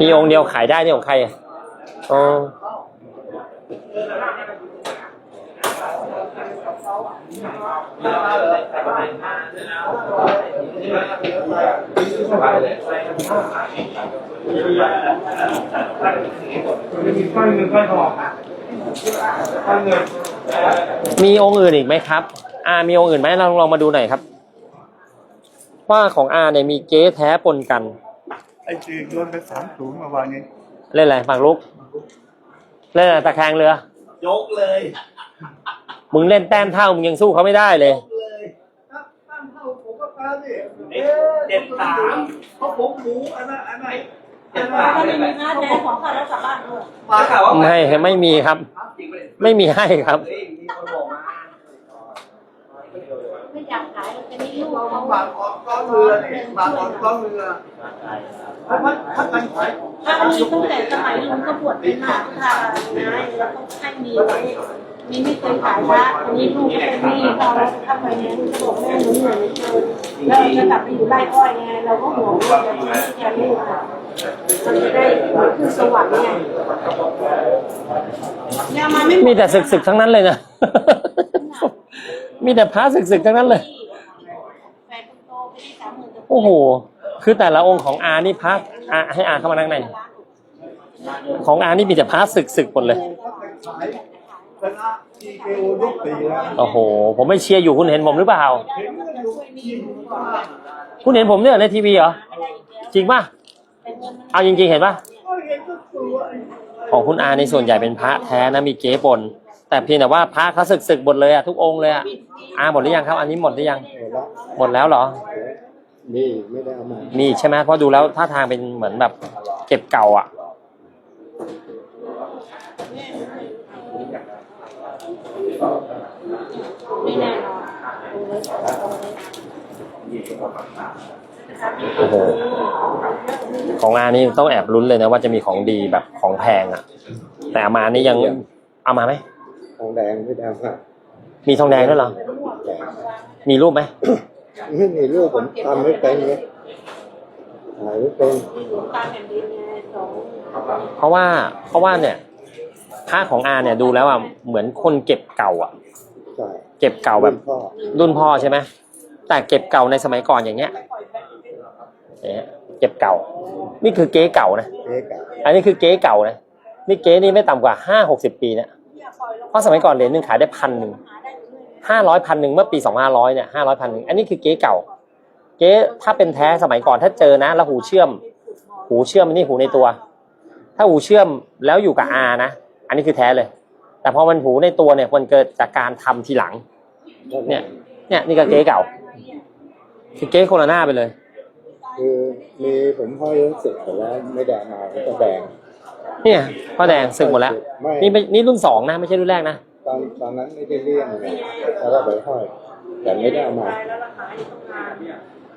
มีองค์เดียวขายได้นี่ของใครอะอ๋อมีองค์อื่นอีกไหมครับ อ่า มีองค์อื่นไหมเราลองมาดูหน่อยครับ ว่าของอาเนี่ยมีเก๊แท้ปนกัน ไอ้จีโดนไปสามถุงเมื่อวานนี้เล่นอะไรฝั่งลุก เล่นอะไรตะแคงเรือ ยกเลยมึงเล่นแต้มเท่ามึงยังสู้เขาไม่ได้เลย เลยตั้งเท่าผมก็ฟ้าสิเจ็ดสามเพราะผมหมูอันนั้นอันไหนเจ็ดสามถ้าไม่มีค่าแท้ของข้าแล้วกลับบ้านด้วย มาข่าวว่าไม่ไม่มีครับ จริงไหมไม่มีให้ครับ เฮ้ยมีคนบอกมา ไม่อยาก ที่ลูกเราเขาบางออกก้อนเรือนี่ยบางออกก้อนเรือเพราะว่าถ้ากันขายถ้ามีตั้งแต่สมัยลุงก็บวชเป็นหมาพาไงแล้วก็ให้มีไว้มีไม่เคยขายพระอันนี้ลูกก็เป็นหนี้เขาแล้วทำไมเนี่ยลูกก็บอกแม่หนูเหนื่อยเกินแล้วเราจะกลับไปอยู่ไร่อ้อยไงเราก็ห่วงว่าจะไม่แทนลูกอะมันจะได้ขึ้นสวรรค์ไงเนี่ยมันไม่หมีแต่ศึกศึกๆทั้งนั้นเลยนะมีแต่พระศึกศึกๆทั้งนั้นเลย แฟนคนโตไม่ได้สามหมื่นแต่ โอ้โห คือแต่ละองค์ของอานี่พระอาให้อาเข้ามานั่งในของอานี่มีแต่พระศึกศึกหมดเลยโอ้โห ผมไม่เชียร์อยู่คุณเห็นผมหรือเปล่า คุณเห็นผมเนี่ยในทีวีเหรอ จริงป่ะ เอาจริงๆเห็นป่ะ ของคุณอาในส่วนใหญ่เป็นพระแท้นะมีเก๊ปนแต่เพียงแต่ว่าพระเขาศึกศึกหมดเลยอะทุกองค์เลยอะอาหมดหรือยังครับ อันนี้หมดหรือยัง หมดแล้วเหรอ นี่ไม่ได้เอามามีใช่ไหมเพราะดูแล้วท่าทางเป็นเหมือนแบบเก็บเก่าอะ ไม่แน่นอนโอ้โห ของอานี่ต้องแอบลุ้นเลยนะว่าจะมีของดีแบบของแพงอะ แต่เอามานี่ยังเอามาไหม ทองแดงไม่ได้เอามามีทองแดงด้วยเหรอ มีรูปไหม ไม่มีรูปผมทำไม่เป็นไงถ่ายไม่เป็นตาแผ่นดินไงสองเพราะว่าเพราะว่าเนี่ยผ้าของอาเนี่ยดูแล้วอะเหมือนคนเก็บเก่าอะ ใช่เก็บเก่าแบบพ่อรุ่นพ่อใช่ไหมแต่เก็บเก่าในสมัยก่อนอย่างเงี้ยเนี่ยเก็บเก่า นี่คือเก๊เก่านะเอ๊ะกะอันนี้คือเก๊เก่านะนี่เก๊นี่ไม่ต่ำกว่าห้าหกสิบปีเนี่ยเพราะสมัยก่อนเหรียญหนึ่งขายได้พันหนึ่ง ห้าร้อยพันหนึ่งเมื่อปีสองห้าร้อยเนี่ยห้าร้อยพันหนึ่งอันนี้คือเก๊เก่า เก๊ถ้าเป็นแท้สมัยก่อนถ้าเจอนะแล้วหูเชื่อม หูเชื่อมนี่หูในตัว ถ้าหูเชื่อมแล้วอยู่กับอานะ อันนี้คือแท้เลย แต่พอมันหูในตัวเนี่ยมันเกิดจากการทำทีหลัง เนี่ยเนี่ยนี่ก็เก๊เก่า คือเก๊โคโรนาไปเลย คือมีผมห้อยเสร็จแล้วไม่ได้มาผมก็แดงเนี่ยพ่อแดงสึกหมดแล้วไม่นี่ไม่นี่รุ่นสองนะไม่ใช่รุ่นแรกนะ ตอนตอนนั้นไม่ได้เลี่ยงเลยแล้วก็ไปห้อย แต่ไม่ได้เอามา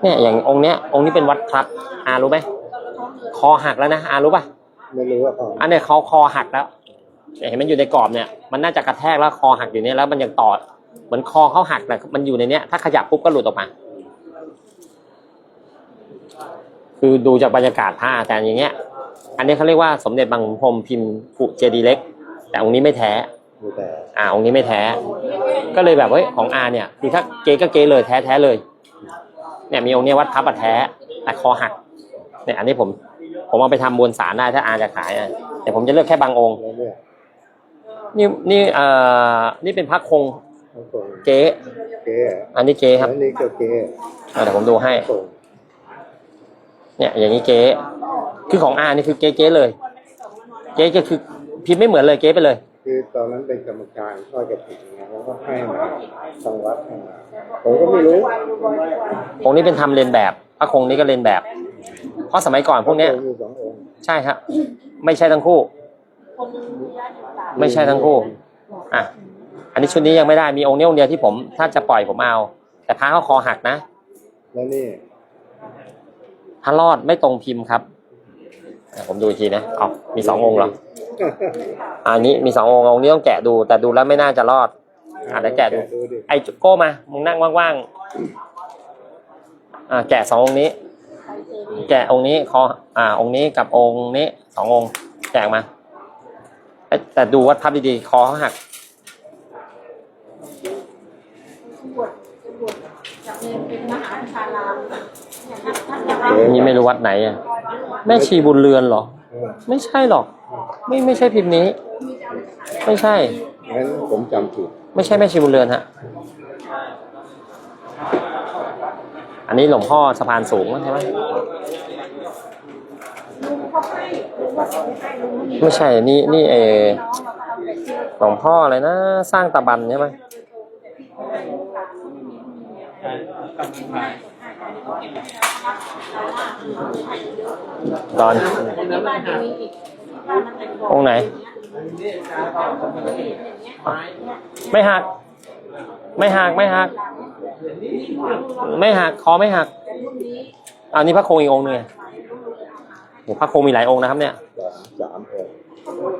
เนี่ยอย่างองค์เนี้ย องค์นี้เป็นวัดพลับอารู้ไหมคอหักแล้วนะอารู้ป่ะไม่รู้ว่าพออันเนี้ยเขาคอหักแล้วเนี่ยเห็นมันอยู่ในกรอบเนี่ยมันน่าจะกระแทกแล้วคอหักอยู่เนี่ยแล้วมันยังต่อเหมือนคอเขาหักแต่มันอยู่ในเนี้ยถ้าขยับปุ๊บก็หลุดออกมา คือดูจากบรรยากาศผ้าแต่อย่างเงี้ย อันนี้เขาเรียกว่าสมเด็จบางขุนพรหมพิมพ์กุเจดีย์เล็ก แต่องค์นี้ไม่แท้มีแต่ อ่าองค์นี้ไม่แท้ ก็เลยแบบเฮ้ยของอาเนี่ยคือถ้าเก๊ก็เก๊เลยแท้แท้เลย เนี่ยมีองค์เนี้ยวัดพับอะแท้แต่คอหัก เนี่ยอันนี้ผม ผมเอาไปทำมวลสารได้ถ้าอาจะขายอะแต่ผมจะเลือกแค่บางองค์แล้วเนี่ยนี่นี่เอ่อนี่เป็นพระคงเขาส่งเก๊เก๋อันนี้เก๊ครับแล้วนี่ก็เก๋อะเดี๋ยวผมดูให้ส่งเนี่ย อย่างนี้เก๊คือของอานี่คือเก๊เก๊เลย เก๊ก็คือพิมพ์ไม่เหมือนเลยเก๊ไปเลยคื อตอนนั้นเป็นกรรมการทอดกระถิ่นไงแล้วก็ให้มาทางวัดให้มาผมก็ไม่รู้องค์นี้เป็นทำเรียนแบบ พระคงนี้ก็เรียนแบบ เพราะสมัยก่อนพวกเนี้ยมีสององค์ใช่ครับไม่ใช่ทั้งคู่คนหนึงญาติหลานไม่ใช่ทั้งคู่อะอันนี้ชุดนี้ยังไม่ได้มีองค์นี้องค์เดียวที่ผม ถ้าจะปล่อยผมเอา แต่พระเขาคอหักนะแล้วนี่พระรอดไม่ตรงพิมพ์ครับอะผมดูอีกทีนะอ๋อมีสององค์เหรอ อันนี้มีสององค์องค์นี้ต้องแกะดู แต่ดูแล้วไม่น่าจะรอดอะเดี๋ยวแกะดูดูดิไอ้โก้มา มึงนั่งว่างอ่าแกะสององค์นี้ใครเจอดีแกะองค์นี้คออ่า องค์นี้กับองค์นี้สององค์แจกมาเอ้ยแต่ดูวัดภาพดีๆ คอเขาหักบวชจะบวชจากเรียนเป็นมหาชารามเนี่ยท่านท่านจะรับนี่ไม่รู้วัดไหนอะแม่ชีบุญเรือนเหรอเออไม่ใช่หรอก ไม่ไม่ใช่พิมพ์นี้ ไม่ใช่ งั้นผมจำผิดไม่ใช่แม่ชีบุญเรือนฮะ อันนี้หลวงพ่อสะพานสูงใช่ไหมลุงเขาให้ลุงว่าเขาให้ลุงมีไม่ใช่ นี่นี่เออน้องเราก็เอาแต่ชื่อหลวงพ่ออะไรนะ สร้างตะบันใช่ไหมตอนที่บ้านจะมี อีกบ้านมันเป็นบ่อองค์ไหน ไม่หัก ไม่หัก ไม่หัก ไม่หัก คอไม่หัก อันนี้พระโคงอีกองค์หนึงไงโอ้พระโคงมีหลายองค์นะครับ เนี่ยสามสามองค์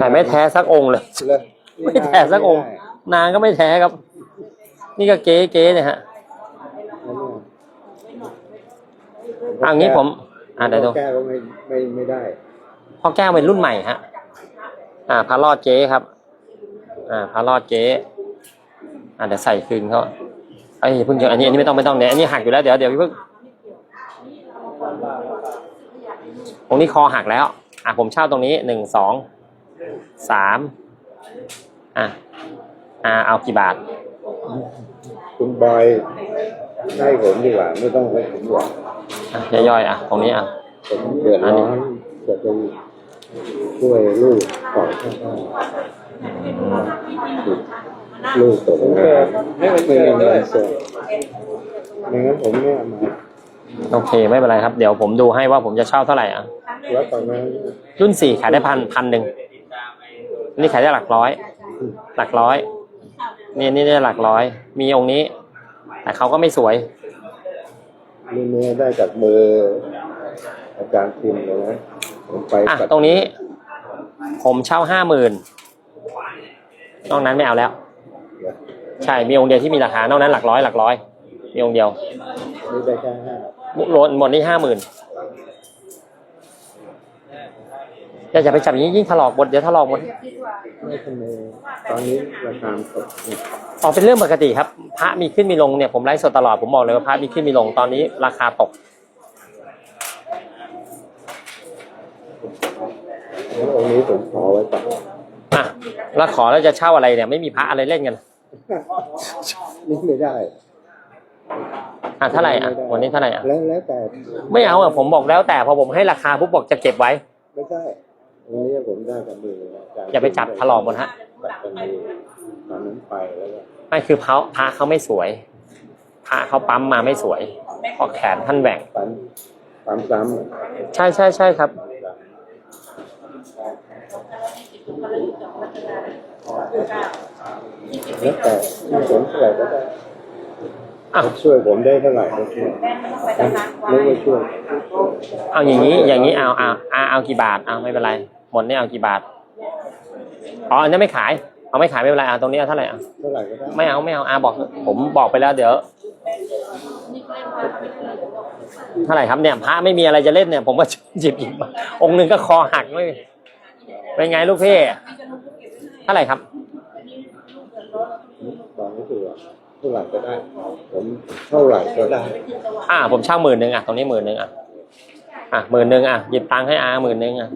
แต่ไม่แท้สักองค์เลยเลย ไม่แท้สักองค์ นางก็ไม่แท้ครับ นี่ก็เก๊เก๊เนี่ยฮะ อัน เอางี้ผมอ่าเดี๋ยวดูแก้ก็ไม่ไม่ไม่ได้พ่อแก้วเป็นรุ่นใหม่ฮะ อ่าพระรอดเจ๊ครับ อ่าพระรอดเจ๊อ่าเดี๋ยวใส่คืนเขาไอ้ยอย่าเพิ่งเยอะอันนี้อันนี้ไม่ต้องไม่ต้องเนี่ยอันนี้หักอยู่แล้วเดี๋ยวเดี๋ยวพี่เพิ่งตรงนี้คอหักแล้ว อะผมเช่าตรงนี้หนึ่งสองสามอะอ่าเอากี่บาท คุณบอยให้ผมดีกว่าไม่ต้องให้ผมหรอก อะย่อยๆอะตรงนี้อะ ผมเดือดร้อนจะไปช่วยลูกก่อนข้างหน้าลูกตกงานไม่มีเงินส่งไม่งั้นผมไม่เอามาโอเคไม่เป็นไรครับ เดี๋ยวผมดูให้ว่าผมจะเช่าเท่าไหร่อะ แล้วตอนนั้นรุ่นสี่ขายได้พันพันหนึ่งนี่ขายได้หลักร้อย หลักร้อย นี่นี่ได้หลักร้อย มีองค์นี้ แต่เขาก็ไม่สวย รุ่นนี้ได้จากเบอร์อาจารย์พิมพ์เลยนะผมไปอะปัดตรงนี้ ผมเช่าห้าหมื่นนอกนั้นไม่เอาแล้ว ใช่มีองค์เดียวที่มีราคานอกนั้นหลักร้อยหลักร้อยมีองค์เดียวนี่ได้แค่ห้าโลนหมดนี่ห้าหมื่นอย่าอย่าไปจับอย่างนี้ยิ่งถลอกหมดเดี๋ยวถลอกหมดไม่ทำไมตอนนี้ราคาตกเนี่ยออกเป็นเรื่องปกติครับพ ระมีขึ้นมีลงเนี่ยผมไลฟ์สดตลอดผมบอกเลยว่าพระมีขึ้นมีลงตอนนี้ราคาตกแล้วองค์นี้ผมขอไว้ก่อนอะแล้วขอแล้วจะเช่าอะไรเนี่ยไม่มีพระอะไรเล่นกันนี่ไม่ได้อะเท่าไหร่อะวันนี้เท่าไหร่อะแล้วแล้วแต่ไม่เอาอะผมบอกแล้วแต่พอผมให้ราคาปุ๊บบอกจะเก็บไว้ไม่ได้ องค์นี้ผมได้กับมือเลยนะรย์อย่าไปจับถลอกหมดฮะจับกับมือตอนนั้นไปแล้วก็ไม่คือพระพระเขาไม่สวยพระเขาปั๊มมาไม่สวยเพราะแขนท่านแหว่งปั๊มปั๊มซ้ใช่ใช่ใช่ครับำแล้วแต่ที่ผมเท่าไหร่ก็ได้อ้าวช่วยผมได้เท่าไหร่ก็ช่วยไม่ว่าช่วย เอาอย่างนี้ อย่างนี้เอาเอาเอาเอากี่บาทเอาไม่เป็นไรหมดนี่เอากี่บาทอ๋ออันนี้ไม่ขาย เอาไม่ขายไม่เป็นไรเอาตรงนี้เอาเท่าไหร่อะเท่าไหร่ก็ได้ไม่เอาไม่เอาอาบอก ผมบอกไปแล้วเดี๋ยวเท่าไหร่ครับเนี่ยพระไม่มีอะไรจะเล่นเนี่ย ผมก็หยิบหยิบมาองค์หนึ่งก็คอหักไม่เป็นไงลูกพี่เท่าไหร่ครับตอนนี้คือว่าเท่าไหร่ก็ได้ ผมเท่าไหร่ก็ได้ อ่า ผมเช่าหมื่นหนึ่งอะตรงนี้หมื่นหนึ่งอะ อะหมื่นหนึ่งอะหยิบตังค์ให้อาหมื่นหนึ่งอะ